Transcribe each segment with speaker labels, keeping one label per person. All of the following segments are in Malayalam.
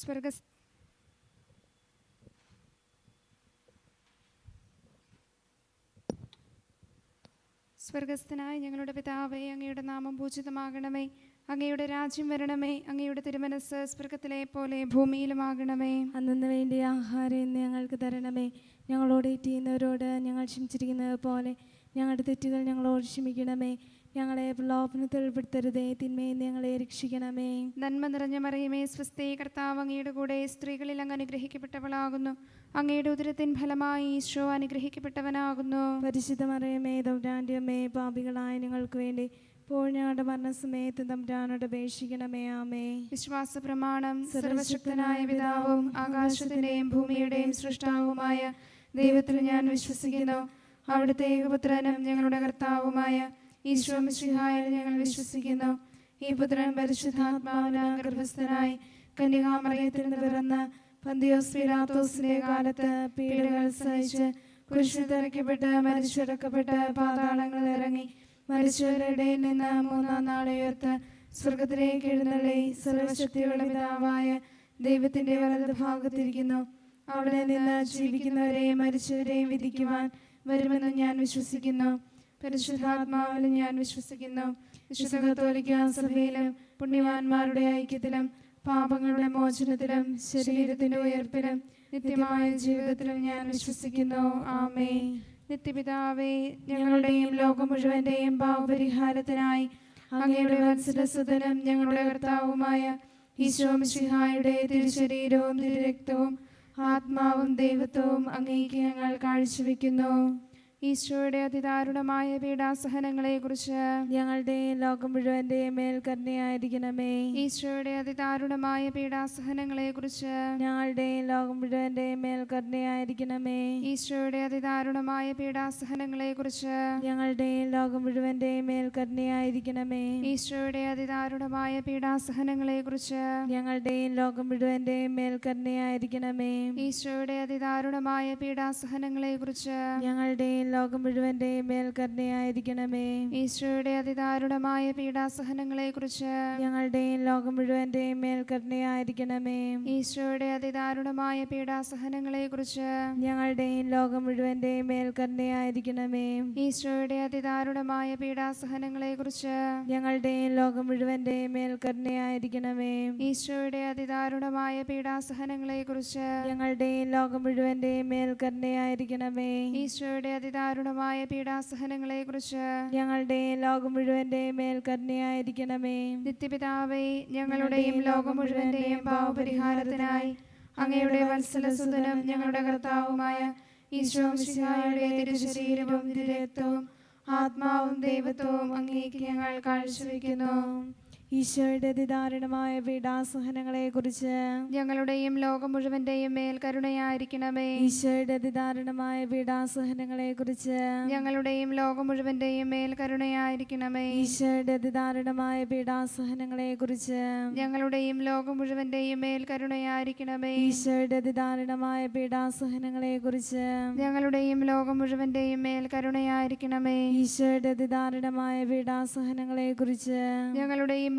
Speaker 1: സ്വർഗസ് സ്വർഗസ്ഥനായ ഞങ്ങളുടെ പിതാവേ അങ്ങയുടെ നാമം പൂജിതമാകണമേ. അങ്ങയുടെ രാജ്യം വരണമേ. അങ്ങയുടെ തിരുമനസ് സ്വർഗത്തിലെ പോലെ ഭൂമിയിലുമാകണമേ.
Speaker 2: അന്നു വേണ്ടിയ ആഹാരം ഇന്ന് ഞങ്ങൾക്ക് തരണമേ. ഞങ്ങളോട് ചെയ്യുന്നവരോട് ഞങ്ങൾ ക്ഷമിച്ചിരിക്കുന്നത് പോലെ ഞങ്ങളുടെ തെറ്റുകൾ ഞങ്ങളോട് ക്ഷമിക്കണമേ. ഞങ്ങളെ പ്രലോഭനത്തിൽ ഉൾപ്പെടുത്തരുതേ. തിന്മയിൽ ഞങ്ങളെ രക്ഷിക്കണമേ.
Speaker 1: നന്മ നിറഞ്ഞ മറിയമേ സ്വസ്തി. കർത്താവ് അങ്ങയുടെ കൂടെ സ്ത്രീകളിൽ അങ്ങ് അനുഗ്രഹിക്കപ്പെട്ടവളാകുന്നു. അങ്ങയുടെ ഉദരത്തിൻ ഫലമായി ഈശോ അനുഗ്രഹിക്കപ്പെട്ടവനാകുന്നു.
Speaker 2: പരിശുദ്ധ മറിയമേ തമ്പുരാന്റെ അമ്മേ പാപികളായ ഞങ്ങൾക്ക് വേണ്ടി ഇപ്പോൾ ഞങ്ങളുടെ മരണസമയത്ത് തമ്പുരാനോട് അപേക്ഷിക്കണമേ. ആമേ
Speaker 1: വിശ്വാസ പ്രമാണം സർവശക്തനായ പിതാവും ആകാശത്തിന്റെയും ഭൂമിയുടെയും സൃഷ്ടാവുമായ ദൈവത്തിൽ ഞാൻ വിശ്വസിക്കുന്നു. അവിടുത്തെ ഏകപുത്രനും ഞങ്ങളുടെ കർത്താവുമായ ഈശോ മിശിഹായിൽ ഞങ്ങൾ വിശ്വസിക്കുന്നു. ഈ പുത്രൻ പരിശുദ്ധാത്മാവിനാൽ ഗർഭസ്ഥനായി കന്യകാമറിയത്തിൽ നിന്ന് പിറന്ന് പന്തിയോസ് കാലത്ത് പീഡകൾ സഹിച്ച് കുരിശിൽ തിരക്കപ്പെട്ട് മരിച്ചടക്കപ്പെട്ട് പാതാളങ്ങൾ ഇറങ്ങി മരിച്ചവരുടെ നിന്ന് മൂന്നാം നാളെ ഉയർത്ത് സ്വർഗത്തിലേക്ക് എഴുന്നള്ളി സർവശക്തിയുടെ പിതാവായ ദൈവത്തിന്റെ വലത് ഭാഗത്തിരിക്കുന്നു. അവിടെ നിന്ന് ജീവിക്കുന്നവരെയും മരിച്ചവരെയും വിധിക്കുവാൻ വരുമെന്ന് ഞാൻ വിശ്വസിക്കുന്നു. പരിശുദ്ധാത്മാവിലും ഞാൻ വിശ്വസിക്കുന്നു. വിശുദ്ധ കത്തോലിക്ക സഭയിലും പുണ്യവാന്മാരുടെ ഐക്യത്തിലും പാപങ്ങളുടെ മോചനത്തിലും ശരീരത്തിന്റെ ഉയർപ്പിലും നിത്യമായ ജീവിതത്തിലും ഞാൻ വിശ്വസിക്കുന്നു. ആമേ നിത്യപിതാവേ ഞങ്ങളുടെയും ലോകം മുഴുവന്റെയും പാവപരിഹാരത്തിനായി അങ്ങയുടെ വത്സരസുതനും ഞങ്ങളുടെ കർത്താവുമായ ഈശോ മിശിഹായുടെ തിരുശരീരവും തിരുരക്തവും ആത്മാവും ദൈവത്വവും അങ്ങേക്ക് ഞങ്ങൾ കാഴ്ചവെക്കുന്നു. ഈശോയുടെ അതിദാരുണമായ പീഡാസഹനങ്ങളെ കുറിച്ച്
Speaker 2: ഞങ്ങളുടെ ലോകം മുഴുവന്റെ മേൽ കരുണയായിരിക്കണമേ.
Speaker 1: ഈശോയുടെ അതിദാരുണമായ പീഡാസഹനങ്ങളെ കുറിച്ച്
Speaker 2: ഞങ്ങളുടെ ലോകം മുഴുവന്റെ മേൽ കരുണയായിരിക്കണമേ.
Speaker 1: ഈശോയുടെ അതിദാരുണമായ പീഡാസഹനങ്ങളെ കുറിച്ച്
Speaker 2: ഞങ്ങളുടെ ലോകം മുഴുവന്റെ മേൽ കരുണയായിരിക്കണമേ.
Speaker 1: ഈശോയുടെ അതിദാരുണമായ പീഡാസഹനങ്ങളെ കുറിച്ച്
Speaker 2: ഞങ്ങളുടെ ലോകം മുഴുവന്റെ മേൽ കരുണയായിരിക്കണമേ.
Speaker 1: ഈശോയുടെ അതിദാരുണമായ പീഡാസഹനങ്ങളെ കുറിച്ച്
Speaker 2: ഞങ്ങളുടെ ലോകം മുഴുവന്റെയും മേൽ കരുണയായിരിക്കണമേ.
Speaker 1: ഈശോയുടെ അതിദാരുണമായ പീഡാസഹനങ്ങളെ കുറിച്ച്
Speaker 2: ഞങ്ങളുടെയും ലോകം മുഴുവന്റെയും മേൽ കരുണയായിരിക്കണമേ.
Speaker 1: ഈശോയുടെ അതിദാരുണമായ പീഡാസഹനങ്ങളെ കുറിച്ച്
Speaker 2: ഞങ്ങളുടെയും ലോകം മുഴുവന്റെയും മേൽ കരുണയായിരിക്കണമേ.
Speaker 1: ഈശോയുടെ അതിദാരുണമായ പീഡാസഹനങ്ങളെ കുറിച്ച്
Speaker 2: ഞങ്ങളുടെയും ലോകം മുഴുവന്റെയും മേൽ കരുണയായിരിക്കണമേ.
Speaker 1: ഈശോയുടെ അതിദാരുണമായ പീഡാസഹനങ്ങളെ കുറിച്ച്
Speaker 2: ഞങ്ങളുടെയും ലോകം മുഴുവന്റെയും മേൽ കരുണയായിരിക്കണമേ.
Speaker 1: ഈശോയുടെ അതിദാരുണമായ പീഡാസഹനങ്ങളെ കുറിച്ച്
Speaker 2: ഞങ്ങളുടെ ലോകം മുഴുവന്റെ മേൽ കരുണയായിരിക്കണമേ.
Speaker 1: നിത്യപിതാവേ ഞങ്ങളുടെയും ലോകം മുഴുവന്റെയും പാവപരിഹാരത്തിനായി അങ്ങയുടെ വത്സലസുതനും ഞങ്ങളുടെ കർത്താവുമായ ഈശോ മിശിഹായുടെ തിരുശരീരവും ആത്മാവും ദൈവത്വവും അങ്ങേക്ക് ഞങ്ങൾ കാഴ്ചവെക്കുന്നു.
Speaker 2: ഈശോയുടെ അതിദാരുണമായ പീഡാസഹനങ്ങളെ കുറിച്ച്
Speaker 1: ഞങ്ങളുടെയും ലോകം മുഴുവന്റെയും മേൽ കരുണയായിരിക്കണമേ.
Speaker 2: ഈശോയുടെ അതിദാരുണമായ പീഡാസഹനങ്ങളെ കുറിച്ച്
Speaker 1: ഞങ്ങളുടെയും ലോകം മുഴുവന്റെയും മേൽ കരുണയായിരിക്കണമേ.
Speaker 2: ഈശോയുടെ അതിദാരുണമായ പീഡാസഹനങ്ങളെ കുറിച്ച്
Speaker 1: ഞങ്ങളുടെയും ലോകം മുഴുവന്റെയും മേൽ കരുണയായിരിക്കണമേ.
Speaker 2: ഈശോയുടെ അതിദാരുണമായ പീഡാസഹനങ്ങളെ കുറിച്ച്
Speaker 1: ഞങ്ങളുടെയും ലോകം മുഴുവന്റെയും മേൽ കരുണയായിരിക്കണമേ.
Speaker 2: ഈശോയുടെ അതിദാരുണമായ പീഡാസഹനങ്ങളെ കുറിച്ച്
Speaker 1: ഞങ്ങളുടെയും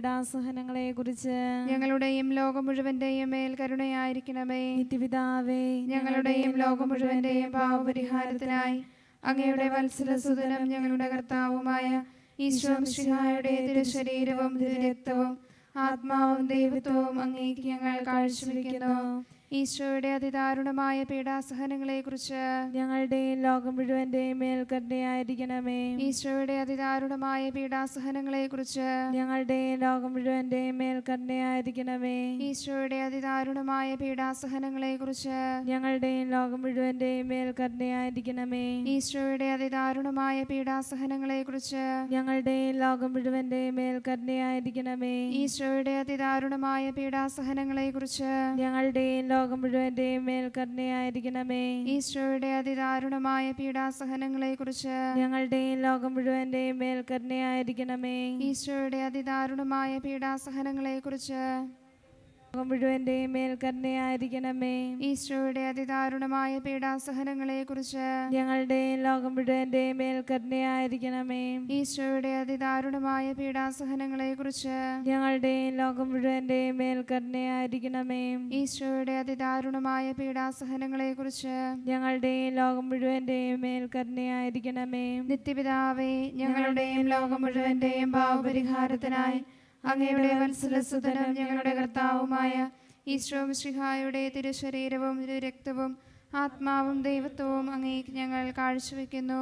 Speaker 2: പീഡാസഹനങ്ങളെ കുറിച്ച്
Speaker 1: ഞങ്ങളുടെയും ലോകം മുഴുവന്റെയും മേൽ കരുണയായിരിക്കണമേ.
Speaker 2: നിത്യപിതാവേ
Speaker 1: ഞങ്ങളുടെയും ലോകം മുഴുവന്റെയും പാവപരിഹാരത്തിനായി അങ്ങയുടെ വത്സരസുദനം ഞങ്ങളുടെ കർത്താവുമായ ഈശോ ശ്രീഹായുടെ തിരുശരീരവും തിരുരക്തവും ആത്മാവും ദൈവത്വവും അങ്ങേക്ക് ഞങ്ങൾ കാഴ്ചവെക്കുന്നു. ഈശോയുടെ അതിദാരുണമായ പീഡാസഹനങ്ങളെക്കുറിച്ച്
Speaker 2: ഞങ്ങളുടെയും ലോകം മുഴുവന്റെയും മേൽക്കരുണയായിരിക്കണമേ
Speaker 1: ഈശോയുടെ അതിദാരുണമായ പീഡാസഹനങ്ങളെക്കുറിച്ച്
Speaker 2: ഞങ്ങളുടെയും ലോകം മുഴുവന്റെയും മേൽക്കരുണയായിരിക്കണമേ
Speaker 1: ഈശോയുടെ അതിദാരുണമായ പീഡാസഹനങ്ങളെക്കുറിച്ച്
Speaker 2: ഞങ്ങളുടെയും ലോകം മുഴുവന്റെയും മേൽക്കരുണയായിരിക്കണമേ
Speaker 1: ഈശോയുടെ അതിദാരുണമായ പീഡാസഹനങ്ങളെക്കുറിച്ച്
Speaker 2: ഞങ്ങളുടെയും ലോകം മുഴുവന്റെയും മേൽക്കരുണയായിരിക്കണമേ
Speaker 1: ഈശോയുടെ അതിദാരുണമായ പീഡാസഹനങ്ങളെക്കുറിച്ച്
Speaker 2: ഞങ്ങളുടെയും ലോകം മുഴുവന്റെയും മേൽ കരുണയായിരിക്കണമേ.
Speaker 1: ഈശോയുടെ അതിദാരുണമായ പീഡാസഹനങ്ങളെ കുറിച്ച്
Speaker 2: ഞങ്ങളുടെയും ലോകം മുഴുവന്റെയും മേൽ കരുണയായിരിക്കണമേ.
Speaker 1: ഈശോയുടെ അതിദാരുണമായ പീഡാസഹനങ്ങളെക്കുറിച്ച്
Speaker 2: ലോകം മുഴുവന്റെയും മേൽ കരുണയായിരിക്കണമേ.
Speaker 1: ഈശോയുടെ അതിദാരുണമായ പീഡാസഹനങ്ങളെക്കുറിച്ച്
Speaker 2: ഞങ്ങളുടെയും ലോകം മുഴുവന്റെയും മേൽ കരുണയായിരിക്കണമേ.
Speaker 1: ഈശോയുടെ അതിദാരുണമായ പീഡാസഹനങ്ങളെക്കുറിച്ച്
Speaker 2: ഞങ്ങളുടെയും ലോകം മുഴുവന്റെയും മേൽ കരുണയായിരിക്കണമേ.
Speaker 1: ഈശോയുടെ അതിദാരുണമായ പീഡാസഹനങ്ങളെക്കുറിച്ച്
Speaker 2: ഞങ്ങളുടെയും ലോകം മുഴുവന്റെയും മേൽ കരുണയായിരിക്കണമേ.
Speaker 1: നിത്യപിതാവേ ഞങ്ങളുടെയും ലോകം മുഴുവന്റെയും പാവപരിഹാരത്തിനായി അങ്ങയുടെ വത്സലസുധനം ഞങ്ങളുടെ കർത്താവുമായ ഈശോ ശ്രീഹായുടെ തിരുശരീരവും തിരുരക്തവും ആത്മാവും ദൈവത്വവും അങ്ങേക്ക് ഞങ്ങൾ കാഴ്ചവെക്കുന്നു.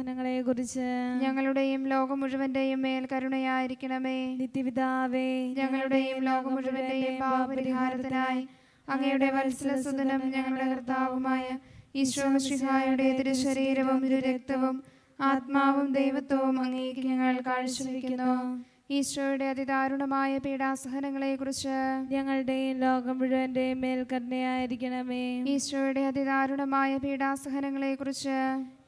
Speaker 2: പീഡാസഹനങ്ങളെക്കുറിച്ച്
Speaker 1: ഞങ്ങളുടെയും ലോകം മുഴുവന്റെയും മേൽ കരുണയായിരിക്കണമേ.
Speaker 2: നിത്യപിതാവേ
Speaker 1: ഞങ്ങളുടെയും ലോകം മുഴുവന്റെയും പാപപരിഹാരത്തിനായി അങ്ങയുടെ വത്സലസുതനും ഞങ്ങളുടെ കർത്താവുമായ ഈശോ മിശിഹായുടെ തിരുശരീരവും തിരുരക്തവും ആത്മാവും ദൈവത്വവും അങ്ങേക്ക് ഞങ്ങൾ കാഴ്ചവെക്കുന്നു. ഈശോയുടെ അതിദാരുണമായ പീഡാസഹനങ്ങളെ കുറിച്ച്
Speaker 2: ഞങ്ങളുടെയും ലോകം മുഴുവന്റെയും മേൽക്കരണയായിരിക്കണമേ
Speaker 1: ഈശോയുടെ അതിദാരുണമായ പീഡാസഹനങ്ങളെക്കുറിച്ച്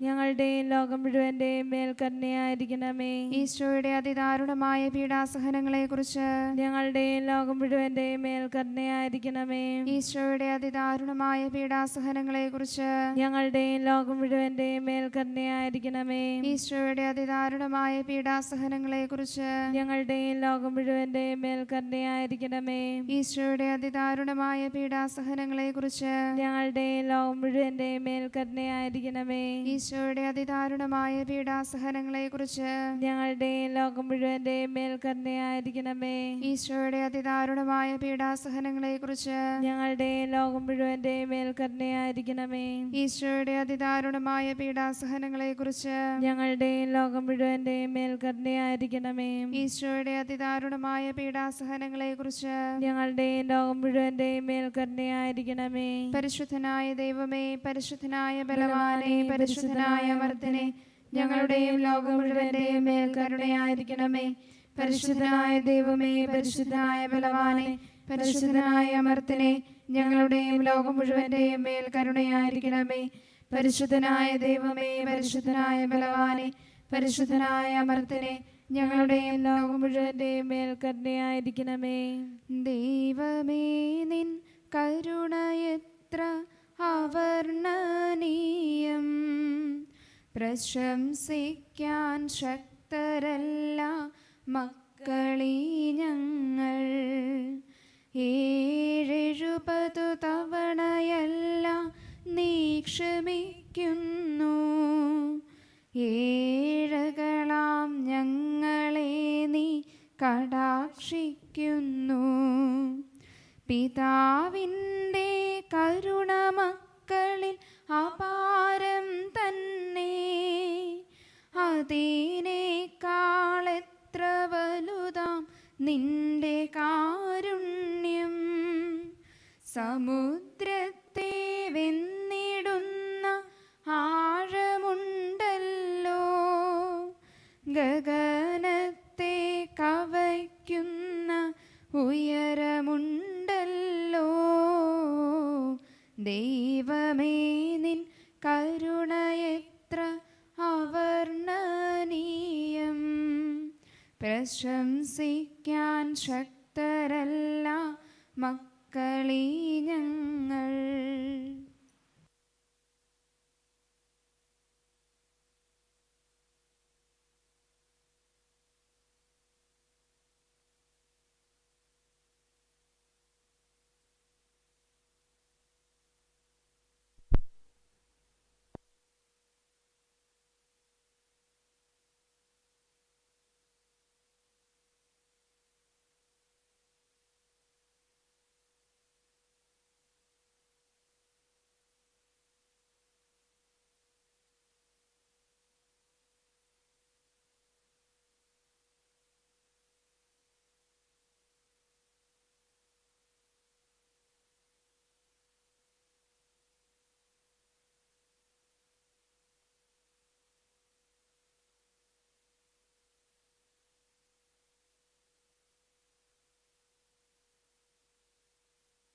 Speaker 2: ഞങ്ങളുടെയും ലോകം മുഴുവന്റെയും മേൽക്കരുണയായിരിക്കണമേ
Speaker 1: ഈശോയുടെ അതിദാരുണമായ പീഡാസഹനങ്ങളെക്കുറിച്ച്
Speaker 2: ഞങ്ങളുടെയും ലോകം മുഴുവന്റെയും മേൽക്കരണയായിരിക്കണമേ
Speaker 1: ഈശോയുടെ അതിദാരുണമായ പീഡാസഹനങ്ങളെക്കുറിച്ച്
Speaker 2: ഞങ്ങളുടെയും ലോകം മുഴുവന്റെയും മേൽക്കരുണയായിരിക്കണമേ
Speaker 1: ഈശോയുടെ അതിദാരുണമായ പീഡാസഹനങ്ങളെക്കുറിച്ച്
Speaker 2: ഞങ്ങളുടെയും ലോകം മുഴുവന്റെയും മേൽക്കരണയായിരിക്കണമേ
Speaker 1: ഈശോയുടെ അതിദാരുണമായ പീഡാസഹനങ്ങളെക്കുറിച്ച്
Speaker 2: ഞങ്ങളുടെയും ലോകം മുഴുവന്റെയും മേൽ കരുണയായിരിക്കണമേ.
Speaker 1: ഈശോയുടെ അതിദാരുണമായ പീഡാസഹനങ്ങളെക്കുറിച്ച്
Speaker 2: ഞങ്ങളുടെയും ലോകം മുഴുവന്റെയും മേൽക്കരുണയായിരിക്കണമേ
Speaker 1: ഈശോയുടെ അതിദാരുണമായ പീഡാസഹനങ്ങളെക്കുറിച്ച്
Speaker 2: ഞങ്ങളുടെയും ലോകം മുഴുവന്റെയും മേൽക്കരുണയായിരിക്കണമേ
Speaker 1: ഈശോയുടെ അതിദാരുണമായ പീഡാസഹനങ്ങളെക്കുറിച്ച്
Speaker 2: ഞങ്ങളുടെയും ലോകം മുഴുവന്റെയും മേൽക്കരുണയായിരിക്കണമേ
Speaker 1: ഈശോയുടെ അതിദാരുണമായ പീഡാസഹനങ്ങളെക്കുറിച്ച്
Speaker 2: ഞങ്ങളുടെയും ലോകം മുഴുവന്റെയും മേൽക്കരുണയായിരിക്കണമേ
Speaker 1: പരിശുദ്ധനായ ദൈവമേ പരിശുദ്ധനായ ബലവാനെ പരിശുദ്ധനായ മർദ്ദനെ ഞങ്ങളുടെയും ലോകം മുഴുവന്റെയും മേൽ കരുണയായിരിക്കണമേ. പരിശുദ്ധനായ ദൈവമേ പരിശുദ്ധനായ ബലവാനെ പരിശുദ്ധനായ അമർത്തിനെ ഞങ്ങളുടെയും ലോകം മുഴുവന്റെയും മേൽ കരുണയായിരിക്കണമേ. പരിശുദ്ധനായ ദൈവമേ പരിശുദ്ധനായ ബലവാനെ പരിശുദ്ധനായ അമർത്തിനെ ഞങ്ങളുടെയും ലോകം മുഴുവന്റെയും മേൽ
Speaker 2: കരുണയായിരിക്കണമേ.
Speaker 1: ദൈവമേ നിൻ കരുണയെത്ര അവർണനീയം പ്രശംസിക്കാൻ ശക്തരല്ല മക്കളീ ഞങ്ങൾ. ഏഴെഴുപതു തവണയല്ല നീ ക്ഷമിക്കുന്നു. ഏഴകളാം ഞങ്ങളെ നീ കടാക്ഷിക്കുന്നു. പിതാവിന്റെ കരുണ മക്കളിൽ അപാരം തന്നെ. അതിനേക്കാളെത്ര വലുതാം നിന്റെ കാരുണ്യം. സമുദ്രത്തെ വെന്നിടുന്ന ആഴമുണ്ടല്ലോ. ഗഗനത്തെ കവയ്ക്കുന്ന ഉയരമുണ്ടല്ലോ ദൈവമേ നിൻ കരുണയെത്ര അവർണനീയം പ്രശംസിക്കാൻ ശക്തരല്ല